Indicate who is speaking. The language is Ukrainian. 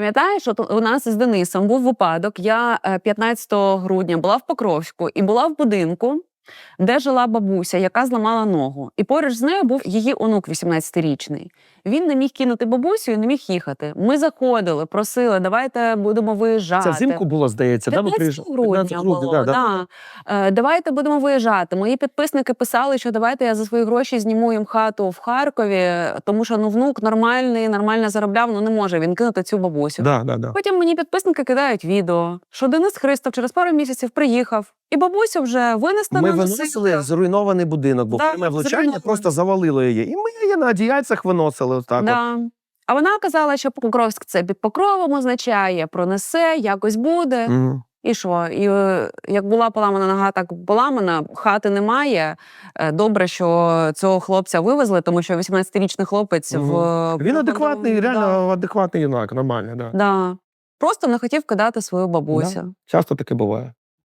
Speaker 1: Пам'ятаєш, от у нас з Денисом був випадок. Я е, 15 грудня була в Покровську і була в будинку, де жила бабуся, яка зламала ногу. І поруч з нею був її онук 18-річний. Він не міг кинути бабусю і не міг їхати. Ми заходили, просили, давайте будемо виїжджати.
Speaker 2: Це взимку було, здається, да? ми
Speaker 1: грудня
Speaker 2: 15 грудня,
Speaker 1: було,
Speaker 2: да, да.
Speaker 1: да. Е, Давайте будемо виїжджати. Мої підписники писали, що давайте я за свої гроші зніму їм хату в Харкові, тому що ну внук нормальний, нормально заробляв, ну не може він кинути цю бабусю.
Speaker 2: Да, да, да.
Speaker 1: Потім мені підписники кидають відео, що Денис Христов через пару місяців приїхав, і бабусю вже винесла на
Speaker 2: виносили зруйнований будинок, бо
Speaker 1: Да,
Speaker 2: пряме влучання просто завалило її. І ми її на одіяльцях виносили. Отак от.
Speaker 1: А вона казала, що Покровськ це під покровом означає, пронесе, якось буде.
Speaker 2: Мгм.
Speaker 1: І що? І е, як була поламана нога, так поламана, хати немає. Е, Добре, що цього хлопця вивезли, тому що 18-річний хлопець
Speaker 2: Мгм.
Speaker 1: в
Speaker 2: Він адекватний,
Speaker 1: Да.
Speaker 2: реально адекватний юнак, нормально, да.
Speaker 1: Да. Просто не хотів кидати свою бабусю.
Speaker 2: Часто таке буває.